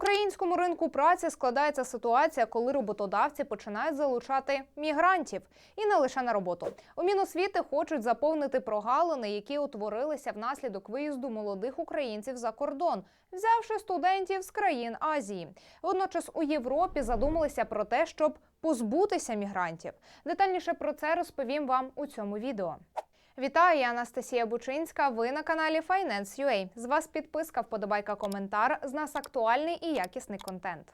українському ринку праці складається ситуація, коли роботодавці починають залучати мігрантів і не лише на роботу. У Міносвіти хочуть заповнити прогалини, які утворилися внаслідок виїзду молодих українців за кордон, взявши студентів з країн Азії. Водночас у Європі задумалися про те, щоб позбутися мігрантів. Детальніше про це розповім вам у цьому відео. Вітаю, я Анастасія Бучинська. Ви на каналі Finance.ua. З вас підписка, вподобайка, коментар. З нас актуальний і якісний контент.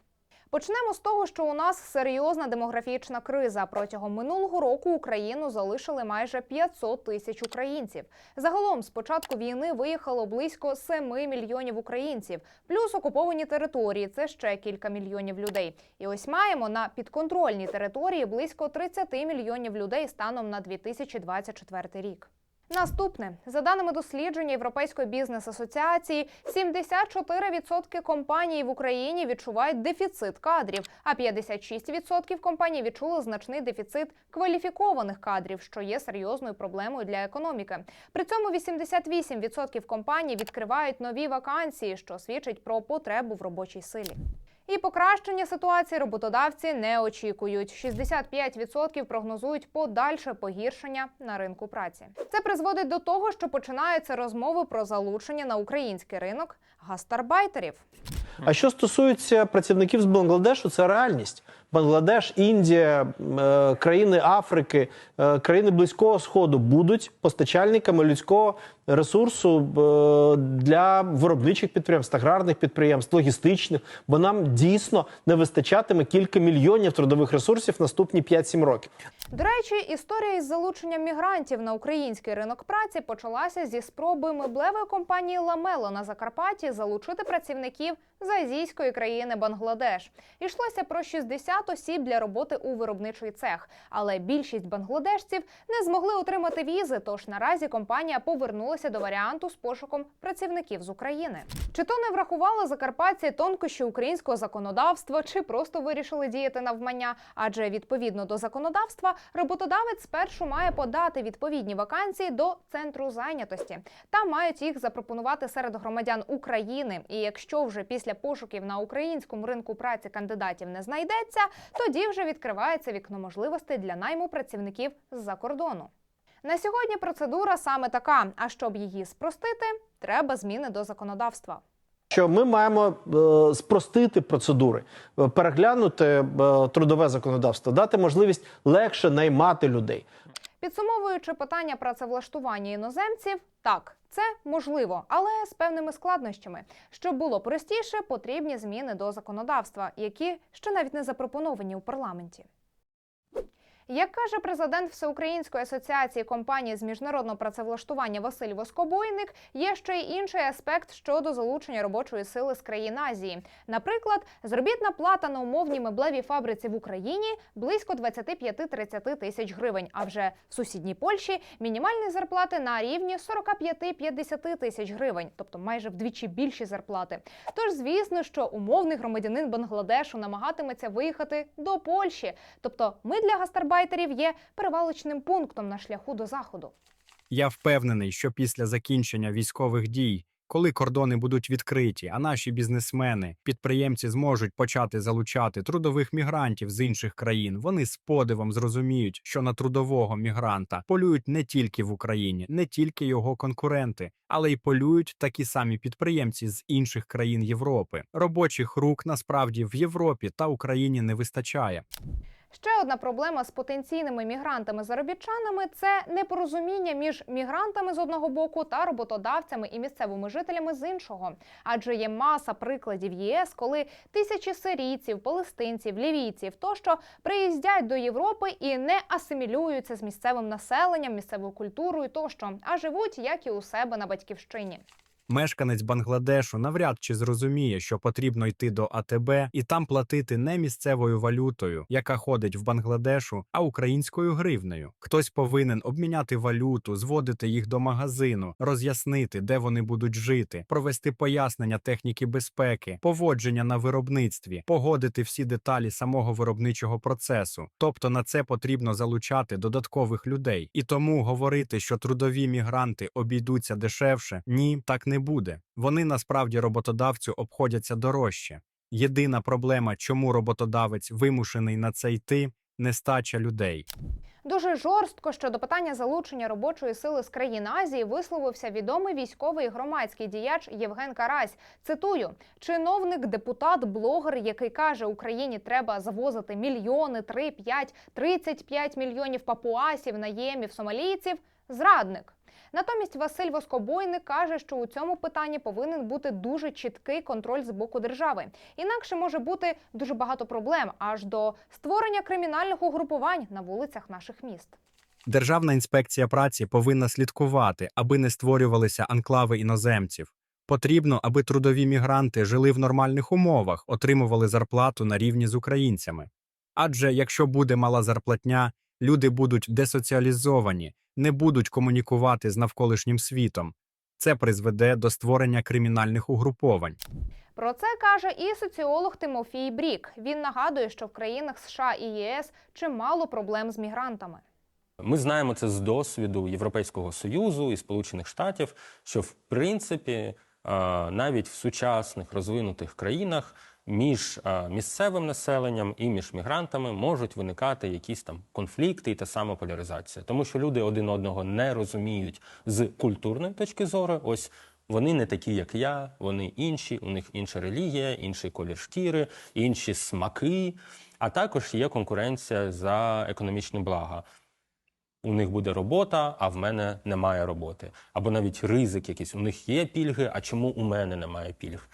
Почнемо з того, що у нас серйозна демографічна криза. Протягом минулого року Україну залишили майже 500 тисяч українців. Загалом, з початку війни виїхало близько 7 мільйонів українців, плюс окуповані території це ще кілька мільйонів людей. І ось маємо на підконтрольній території близько 30 мільйонів людей станом на 2024 рік. Наступне за даними дослідження Європейської бізнес-асоціації, 74% компаній в Україні відчувають дефіцит кадрів, а 56% компаній відчули значний дефіцит кваліфікованих кадрів, що є серйозною проблемою для економіки. При цьому 88% компаній відкривають нові вакансії, що свідчить про потребу в робочій силі. І покращення ситуації роботодавці не очікують. 65% прогнозують подальше погіршення на ринку праці. Це призводить до того, що починаються розмови про залучення на український ринок гастарбайтерів. А що стосується працівників з Бангладешу, це реальність. Бангладеш, Індія, е, країни Африки, е, країни Близького Сходу будуть постачальниками людського ресурсу е, для виробничих підприємств, аграрних підприємств, логістичних, бо нам дійсно не вистачатиме кілька мільйонів трудових ресурсів наступні 5-7 років. До речі, історія із залученням мігрантів на український ринок праці почалася зі спроби меблевої компанії Ламело на Закарпатті залучити працівників з азійської країни Бангладеш. Йшлося про 60 осіб для роботи у виробничий цех, але більшість бангладешців не змогли отримати візи. Тож наразі компанія повернулася до варіанту з пошуком працівників з України. Чи то не врахували закарпатці тонкощі українського законодавства, чи просто вирішили діяти навмання? Адже відповідно до законодавства роботодавець спершу має подати відповідні вакансії до центру зайнятості. Там мають їх запропонувати серед громадян України. І якщо вже після пошуків на українському ринку праці кандидатів не знайдеться, тоді вже відкривається вікно можливостей для найму працівників з-за кордону. На сьогодні процедура саме така. А щоб її спростити, треба зміни до законодавства. Що ми маємо е, спростити процедури, е, переглянути е, трудове законодавство, дати можливість легше наймати людей. Підсумовуючи питання працевлаштування іноземців, так це можливо, але з певними складнощами. Щоб було простіше, потрібні зміни до законодавства, які ще навіть не запропоновані у парламенті. Як каже президент Всеукраїнської асоціації компаній з міжнародного працевлаштування Василь Воскобойник, є ще й інший аспект щодо залучення робочої сили з країн Азії. Наприклад, заробітна плата на умовній меблевій фабриці в Україні близько 25-30 тисяч гривень. А вже в сусідній Польщі мінімальні зарплати на рівні 45-50 тисяч гривень, тобто майже вдвічі більші зарплати. Тож, звісно, що умовний громадянин Бангладешу намагатиметься виїхати до Польщі. Тобто, ми для гастарбайтерів є перевалочним пунктом на шляху до заходу. Я впевнений, що після закінчення військових дій, коли кордони будуть відкриті, а наші бізнесмени, підприємці зможуть почати залучати трудових мігрантів з інших країн, вони з подивом зрозуміють, що на трудового мігранта полюють не тільки в Україні, не тільки його конкуренти, але й полюють такі самі підприємці з інших країн Європи. Робочих рук насправді в Європі та Україні не вистачає. Ще одна проблема з потенційними мігрантами-заробітчанами це непорозуміння між мігрантами з одного боку та роботодавцями і місцевими жителями з іншого. Адже є маса прикладів ЄС, коли тисячі сирійців, палестинців, лівійців тощо приїздять до Європи і не асимілюються з місцевим населенням, місцевою культурою тощо, а живуть як і у себе на батьківщині. Мешканець Бангладешу навряд чи зрозуміє, що потрібно йти до АТБ і там платити не місцевою валютою, яка ходить в Бангладешу, а українською гривнею. Хтось повинен обміняти валюту, зводити їх до магазину, роз'яснити, де вони будуть жити, провести пояснення техніки безпеки, поводження на виробництві, погодити всі деталі самого виробничого процесу. Тобто на це потрібно залучати додаткових людей. І тому говорити, що трудові мігранти обійдуться дешевше, ні, так не буде. Вони насправді роботодавцю обходяться дорожче. Єдина проблема, чому роботодавець вимушений на це йти, нестача людей. Дуже жорстко щодо питання залучення робочої сили з країн Азії висловився відомий військовий громадський діяч Євген Карась. Цитую: чиновник, депутат, блогер, який каже, Україні треба завозити мільйони, 3, 5, 35 мільйонів папуасів, наємів, сомалійців. Зрадник. Натомість Василь Воскобойник каже, що у цьому питанні повинен бути дуже чіткий контроль з боку держави. Інакше може бути дуже багато проблем аж до створення кримінальних угрупувань на вулицях наших міст. Державна інспекція праці повинна слідкувати, аби не створювалися анклави іноземців. Потрібно, аби трудові мігранти жили в нормальних умовах, отримували зарплату на рівні з українцями. Адже якщо буде мала зарплатня, люди будуть десоціалізовані, не будуть комунікувати з навколишнім світом. Це призведе до створення кримінальних угруповань. Про це каже і соціолог Тимофій Брік. Він нагадує, що в країнах США і ЄС чимало проблем з мігрантами. Ми знаємо це з досвіду Європейського союзу і Сполучених Штатів, що в принципі навіть в сучасних розвинутих країнах між е, місцевим населенням і між мігрантами можуть виникати якісь там конфлікти і та сама поляризація, тому що люди один одного не розуміють з культурної точки зору. Ось вони не такі, як я, вони інші, у них інша релігія, інший колір шкіри, інші смаки. А також є конкуренція за економічні блага у них буде робота, а в мене немає роботи. Або навіть ризик якийсь. У них є пільги, а чому у мене немає пільг?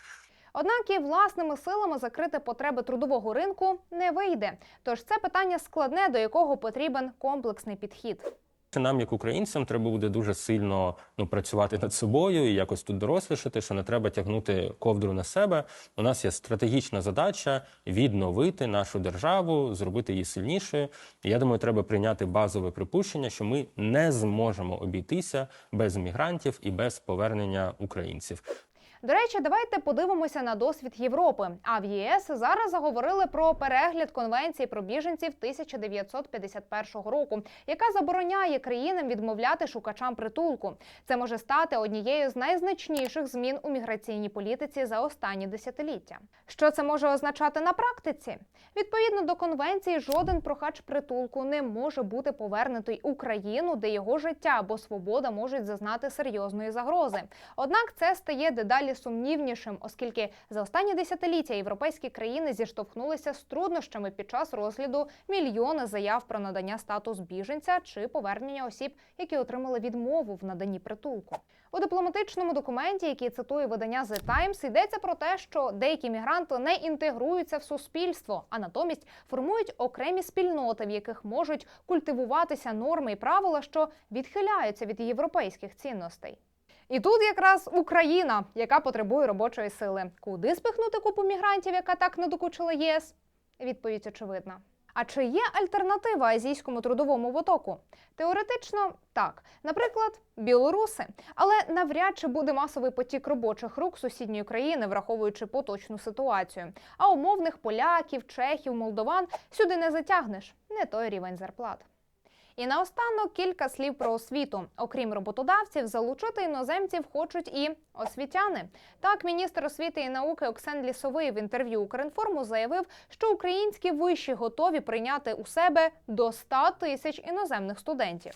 Однак і власними силами закрити потреби трудового ринку не вийде. Тож це питання складне, до якого потрібен комплексний підхід. Нам, як українцям, треба буде дуже сильно ну, працювати над собою і якось тут дорослішати, що не треба тягнути ковдру на себе. У нас є стратегічна задача відновити нашу державу, зробити її сильнішою. Я думаю, треба прийняти базове припущення, що ми не зможемо обійтися без мігрантів і без повернення українців. До речі, давайте подивимося на досвід Європи. А в ЄС зараз заговорили про перегляд конвенції про біженців 1951 року, яка забороняє країнам відмовляти шукачам притулку. Це може стати однією з найзначніших змін у міграційній політиці за останні десятиліття. Що це може означати на практиці? Відповідно до конвенції, жоден прохач притулку не може бути повернутий у країну, де його життя або свобода можуть зазнати серйозної загрози. Однак це стає дедалі сумнівнішим, оскільки за останні десятиліття європейські країни зіштовхнулися з труднощами під час розгляду мільйони заяв про надання статус біженця чи повернення осіб, які отримали відмову в наданні притулку. У дипломатичному документі, який цитує видання The Times, йдеться про те, що деякі мігранти не інтегруються в суспільство, а натомість формують окремі спільноти, в яких можуть культивуватися норми і правила, що відхиляються від європейських цінностей. І тут якраз Україна, яка потребує робочої сили. Куди спихнути купу мігрантів, яка так надокучила ЄС? Відповідь очевидна. А чи є альтернатива азійському трудовому потоку? Теоретично так, наприклад, білоруси, але навряд чи буде масовий потік робочих рук сусідньої країни, враховуючи поточну ситуацію. А умовних поляків, чехів, молдован сюди не затягнеш. Не той рівень зарплат. І наостанок кілька слів про освіту. Окрім роботодавців, залучити іноземців хочуть і освітяни. Так, міністр освіти і науки Оксен Лісовий в інтерв'ю Укрінформу заявив, що українські виші готові прийняти у себе до 100 тисяч іноземних студентів.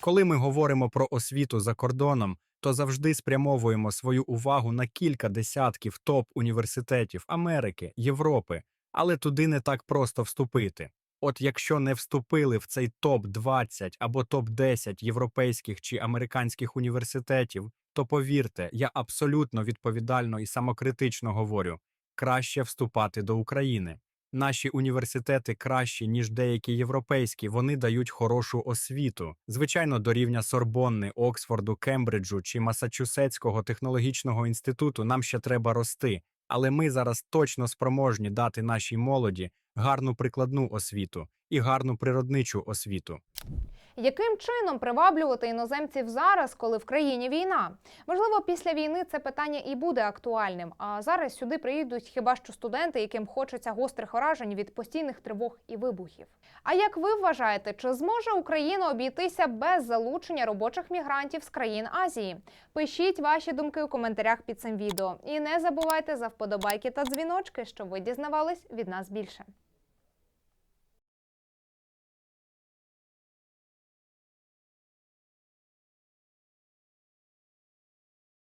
Коли ми говоримо про освіту за кордоном, то завжди спрямовуємо свою увагу на кілька десятків топ-університетів Америки, Європи, але туди не так просто вступити. От якщо не вступили в цей топ 20 або топ 10 європейських чи американських університетів, то повірте, я абсолютно відповідально і самокритично говорю: краще вступати до України. Наші університети кращі, ніж деякі європейські, вони дають хорошу освіту. Звичайно, до рівня Сорбонни, Оксфорду, Кембриджу чи Масачусетського технологічного інституту нам ще треба рости. Але ми зараз точно спроможні дати нашій молоді гарну прикладну освіту і гарну природничу освіту. Яким чином приваблювати іноземців зараз, коли в країні війна? Можливо, після війни це питання і буде актуальним. А зараз сюди приїдуть хіба що студенти, яким хочеться гострих вражень від постійних тривог і вибухів. А як ви вважаєте, чи зможе Україна обійтися без залучення робочих мігрантів з країн Азії? Пишіть ваші думки у коментарях під цим відео. І не забувайте за вподобайки та дзвіночки, щоб ви дізнавались від нас більше.